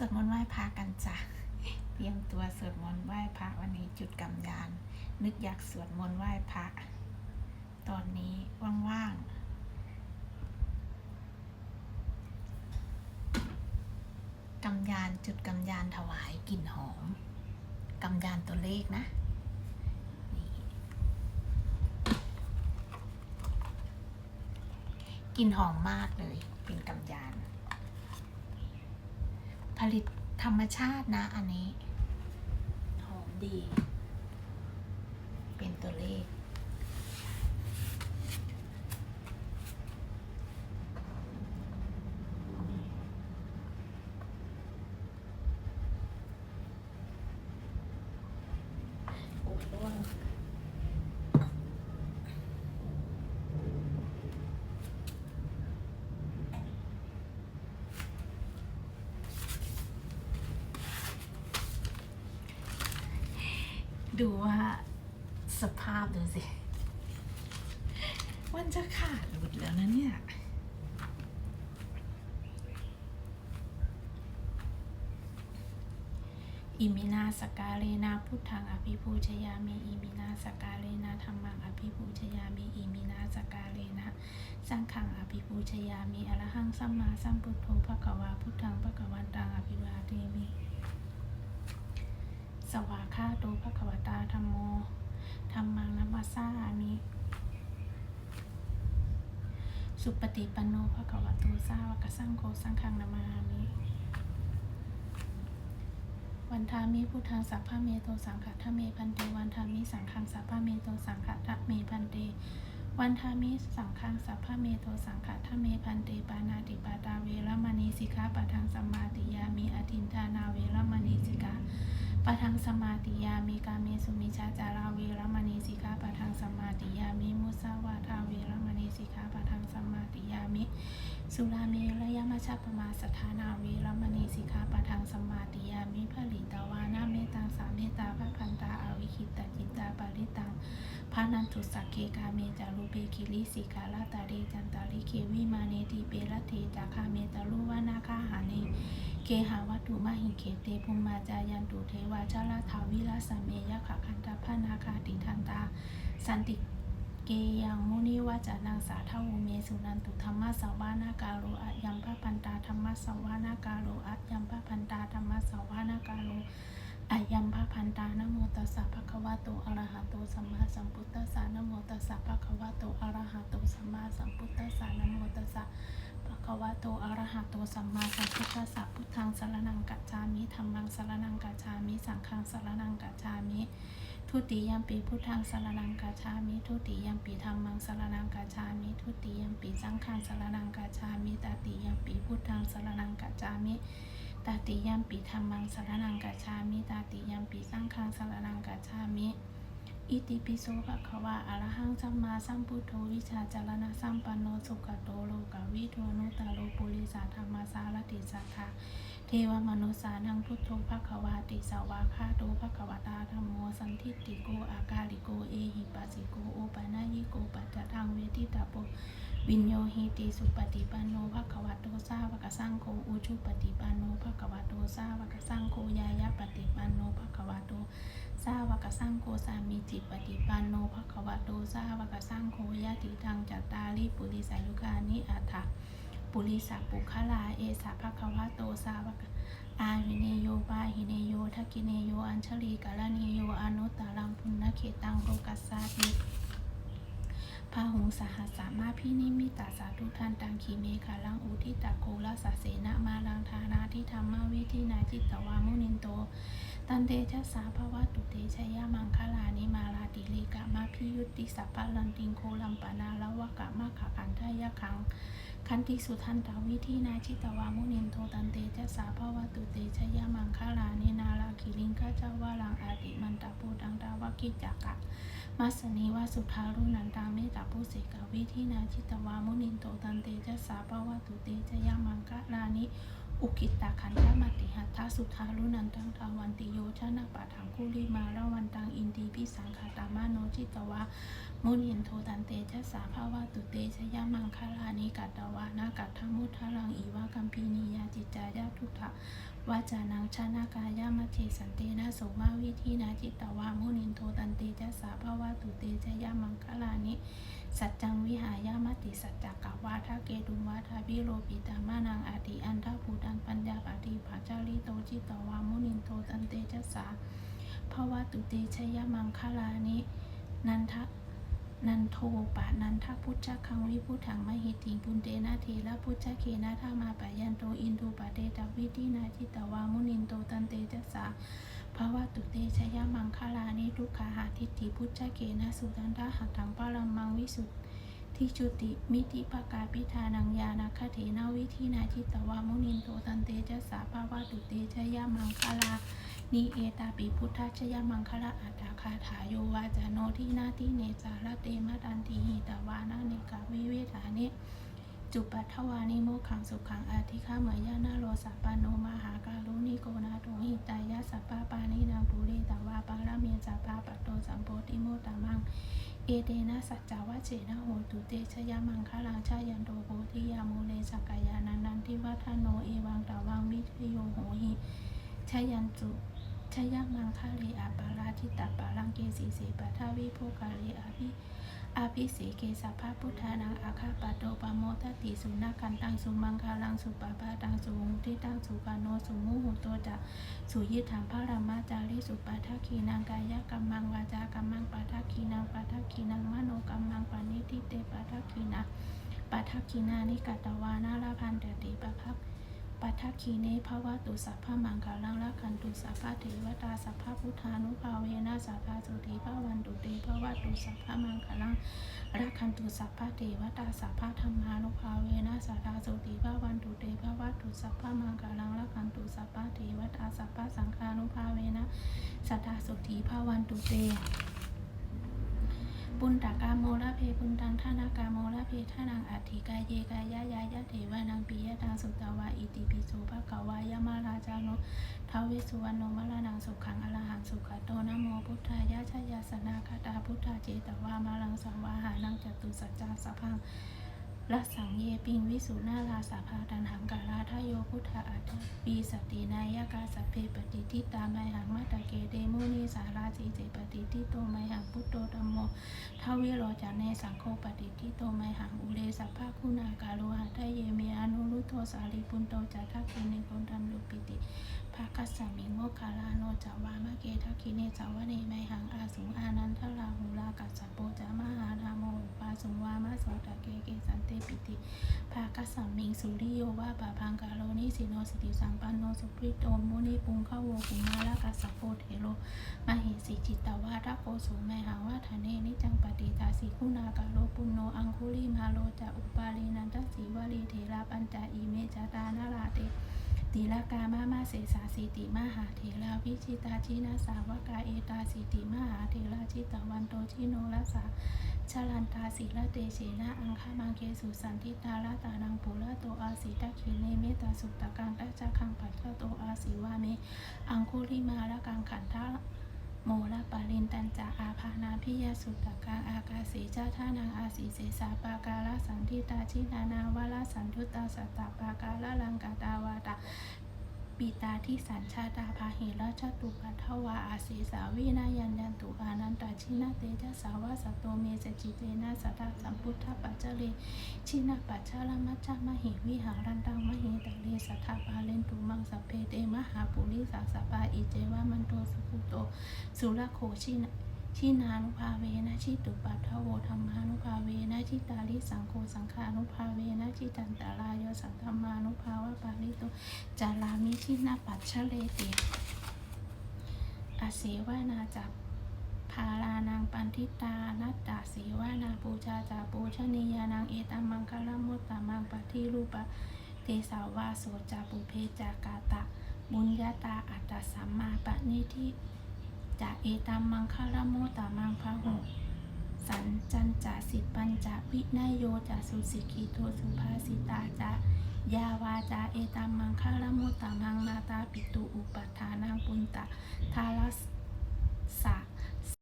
สวดมนต์ไหว้พระกันจ้ะ เตรียมตัวสวดมนต์ไหว้พระวันนี้จุดกำยาน นึกอยากสวดมนต์ไหว้พระ ตอนนี้ว่างๆกำยานจุดกำยานถวายกลิ่นหอม กำยานตัวเลขนะนกลิ่นหอมมากเลย เป็นกำยาน ลิตธรรมชาตินะอันนี้ หอมดี เป็นตัวเลข โอ้ร่วง ดูว่าสภาพดูสิ มันจะขาดหลุดแล้วนะเนี่ย อิมินาสกาเลนะพุทธังอภิปูชยามิอิมินาสกาเลนะธรรมังอภิปูชยามิอิมินาสกาเลนะสังฆังอภิปูชยามิอรหังสัมมาสัมพุทโธภควาพุทธังภควันตังอภิวาเทมิ สวาคาโตภควตาธรรมโมธรรมังนัมมัสสามิสุปฏิปันโนภควโตสาวกสังโฆสังฆังนามามิวันทามิพุทธังสัพพะเมโตสังฆะทะเมพันเตวันทามิสังฆังสัพพะเมโตสังฆะทะเมพันเตวันทามิสังฆังสัพพะเมโตสังฆะทะเมพันเตปานาติปาตาเวรมณีสิกขาปะทังสัมมาติยามิอทินทานาเวรมณีส ปะทังสมาติยามิกาเมสุมิชาจาราเวรมณีสิกขาปะทังสมาติยามิมุสาวาทาเวรมณีสิกขาปะทังสมาติยามิ สุราเมรยมัชฌปมาสถานาเวรมณีสิกขาปะทังสมาติยามิผลิตวานาเมตังสาเมตตาพระพันตาอาวิคิตาจิตตาปาริตัง พานันตุสักเคกาเมจารุเปกิลิสิกาลาตาเรจันตาลิเควิมาเนติเปรเทจาคาเมตาลุวานาคาหาเนเกหาวัตถุมหิเคเตภุมมาจายันตุเทวาชาลาถาวิลาสเมยะขะคันตาพานาคาติทันตา สันติเกยังมุนิวาจานังสาทาวเมสุนันตุธรรมสวานากาโรอะยัมพะพันตาธรรมสวานากาโรอะยัมพะพันตาธรรมสวานากาโร อะยัมพะพันตานะโมตัสสะภะคะวะโตอะระหะโตสัมมาสัมพุทธัสสะนะโมตัสสะภะคะวะโตอะระหะโตสัมมาสัมพุทธัสสะนะโมตัสสะภะคะวะโตอะระหะโตสัมมาสัมพุทธัสสะพุทธังสรณังกัจฉามิธัมมังสรณังกัจฉามิสังฆังสรณังกัจฉามิทุติยมปีพุทธังสรนังกาชามิทุติยมปีธรรมังสรนังกาชามิทุติยมปีสังฆังสรนังกาชามิตติยมปีพุทธังสรนังกาชามิ ตติยมปีธรรมังสารนังกาชามิตาติยมปีสร้างคังสารนังกาชามิอิติปิโสภะคะวะอะระหังสัมมาสัมพุทโธวิชาจารณะสัมปันโนสุขโตโลกาวิโทนุตาโลปุริสาธรรมสารติสัทธา เทวมนุสานังพุทโธภควาติสาวาคาโตภควตาธรรมโมสันทิติโกอากาลิโกเอหิปัสสิโกโอปนายิโกปัจจทังเวทิตาโปวิญโยหิติสุปฏิปันโนภควโตสาวกสังโฆอุชุปฏิปันโนภควโตสาวกสังโฆยายะปฏิปันโนภควโตสาวกสังโฆสามีจิปฏิปันโนภควโตสาวกสังโฆยะติทังจัตตาริปุริสายุคานิอัฏฐะ ปุริสัปุคลา เอสะภควะโตสาวกอาหิเนโยปาหิเนโยทักกิเนโย อัญชลีกาลเนโยอนุตตรังพุนนเขตังโลกัสสาติพาหุงสหัสสามาพินิมิตาสาธุทันตังคีเมฆาลังอุทิตะโกลสสเสนะมาลังธานาทิธรรมวิธินาจิตตวามุนินโต ตันเตชะสาภาวะตุเตชยามังคลานิมาลาติเลกะมาพิยุติสัพพลันติงโคลัมปนาละวะกะมะขะขันทายะขัง คันติสุทันตาวิธีนาชิตวามุนินโทตันเตจะสาภาวตุเตชยามังคาลานินาลาคิลิงคาเจาวาลังอาติมันตาปูดังดาวกิจักะมัสนีวาสุทารุนันตาเมตตาปุเสกาวิธีนาชิตวามุนินโทตันเตจะสาภาวตุเตชยามังคาลานิ อุกิตตาคันธมตติหัตถสุทารุนันตังทาวันติโยชนะปะถังคุริมาละวันตังอินทีพิสังขตามาโนจิตวะมุนินโทตันเตชะสาภาวะตุเตชะยามังคารานิกัตตวะนากัตถมุทธลังอีวะกัมพีนียาจิตจายาทุตถะ วาจานังชานากายามัจเจสันเตนะโสมาวิธีนาจิตตวามุนินโทตันเตจะสาภาวะตุเตจะยามังคลานิ สัจจังวิหายามติสัจจกวาทาเกตุวาทาวิโรปิตามานังอาติอันทาภูตังปัญญาปาติภาจาริโตจิตตวามุนินโทตันเตจะสาภาวะตุเตชยมังคลานิ นันทะ นันโทปะนันทพุทธคังวิพุทธังมหิติปุนเตนะเทระพุทธเคนะธามาปะยันโตอินทูปะเตตวิธินาจิตตวามุนินโตตันเตจะสาภาวะตุเตชยมังคลานิทุกขาหาทิฏฐิพุทธเคนะสุตันทหัตถังปารัมมังวิสุทธิจุติมิติปกาปิธานังยานาคเถนาวิธินาจิตตวามุนินโตตันเตจะสาภาวะตุเตชยมังคลา นิเอตาปิพุทธชยมังคละอัตตาคาถาโยวาจาโนทินาทิเนจาระเตมะตันติหิตาวานาเนกาวิเวฐานิจุปัทถวานิโมขังสุขังอาทิฆาเมยานาโรสัปปโนมหาการุณิโกนาโทหิตายะสัพพะปานินางปุเรตาวาปาระเมียสัพพะปัตโตสัมโพธิโมตมัง เอเตนะสัจจาวะเจนะโหตุเตชยมังคลังชายันโตโพธิยาโมเลสกกายานันนันทิวัฒโนเอวังตาวังวิทโยโหหิชยันจุ ชยมังคเลอาปาราทิตาปาลังเกสีเสปัทวิโภคาเลอาภิอาภิเสเกสัพพะพุทธานังอาคาปโตปโมทติสุนักขันตังสุมังคาลังสุปปาตังสุหุทิตังสุปาโนสุมุหุโตจะสุยิถังพระรามาจาริสุปาทคีนางกายกัมมังวาจากัมมังปาทักขีนางปาทักขีนางมโนกัมมังปานิทิเตปาทักขีนาปาทักขีนานิกัตวานาลาพันเตติปั ทักขีเนภวะตุสัพพะมังคาลังละคันตุสัพพะเทวตาสัพพะพุทธานุภาเวนะสัพพะสุติภวันตุเตภวะตุสัพพะมังคาลังรักขันตุสัพพะเทวตาสัพพะธรรมานุภาเวนะสัทธาสุติภาวันตุเตภวัตตุสัพพะมังคลังรักขันตุสัพพะเทวตาสัพพะสังฆานุภาเวนะสัทธาสุติภาวันตุเต ปุณตากาโมระเพปุณตังท่านากาโมระเพท่านังอัติกายเยกายายายะเทวานังปิยตังสุตตวาอิติปิโสภะกวายามาราจาโนทาวิสุวรรณโมะละนังสุขังอรหังสุขโตนะโมพุทธายะชยาสนาคตาพุทธาเจตวามาลังสังวาหานังจตุสัจจาสพัง รัสังเยปิงวิสุนาลาสาภาดันหังกาลาทโยพุทธาอัตถปีสตินายกาสัพเพปฏิทิตาไมหังมัตตะเกเดมุนีสาราสีเจปฏิทิโตไมหังพุทโตธรรมโมทาวิโรจาเนสังโฆปฏิทิโตไมหังอุเลสัพพะคุณากาโลหะทะเยเมอนุรุตโทสาลิปุนโตจัตทักขิเนโกตัมลุปิติ ภาคัสสมิงโมคาลาโนจาวามะเกทักิเนจาวเนไมหังอาสุงอานันทลาหุลากัสสโปจามหาธาโมอุปาสุงวามะโสตะเกเกสันเตปิติภาคัสสมิงสุริโยวาปะพังกาโลนิสิโนสติสัมปันโนสุปริโตมุนิปุงขโวกุมาลากัสสโพเทโลมหิสิจิตตวาทะโกสุไมหังวาทะเนนิจังปฏิทาสิคุณากาโลปุณโนอังคุลิมาโลจะอุปาลีนันทสีวลีเทระปัญจอิเมจตานาราเต ติลากามามาเสสาสิติมหาเถราวิชิตาชินาสาวกาเอตาสิติมหาเถราชิตวันโตชิโนรัสาชลันตาศิละเตเชนะอังคามังเกสุสันทิตาลาตานังปุระโตอาสิตะขีเนเมตาสุตตะกังตะจักขังปัจจโตอาสิวาเม อังคุลิมาละกังขันทะ โมละปาลินตันจาอาภานาพิยสุตตะกังอากาศีเจ้าท่านางอาศีเสสาปาการะสันทิตาชินานาวาลสันทุตตาสัตตาปาการะลังกาตาวาตา ปิตาที่สัญชาตาพาหิราชตุปัทถวาอาศีสาวินายันยันตุอานันตาชินาเตจะสาวาสตโตเมสจิเตนะสัตตาสัมพุทธปัจเจเลชินาปัจจาลมัจจามหิวิหารันตังมหิตะเลสัทธาปาเลนตุมังสัเพเตมหาปุริสาสปาอิเจวามันโตสุขุโตสุรโคชินะชินานุภาเวนะชิตุปัทถโวธรรมานุภาเวนะชิตาลิสังโฆสังขานุภาเวนะชิตันตารายสังธรรมานุภาวะ ปาลิโตจารามิชินาปัจเชเลติอาเสวนาจับพาลานังปันทิตา นัตตาเสวานาปูชาจาปูชนียานังเอตัมมังคลมุตตามังปฏิรูปะเตสาวาโสจาปุเพจากาตะ บุญญาตาอัตตสัมมาปณิทิจะเอตัมมังคลมุตตามังพะหุสันจันจาสิปัญจวินยโยจาสุสิกิโตสุภาสิตาจา ยาวาจาเอตัมมังคารมุตตมังนาตาปิตุอุปทานังปุนตะทารัสสะ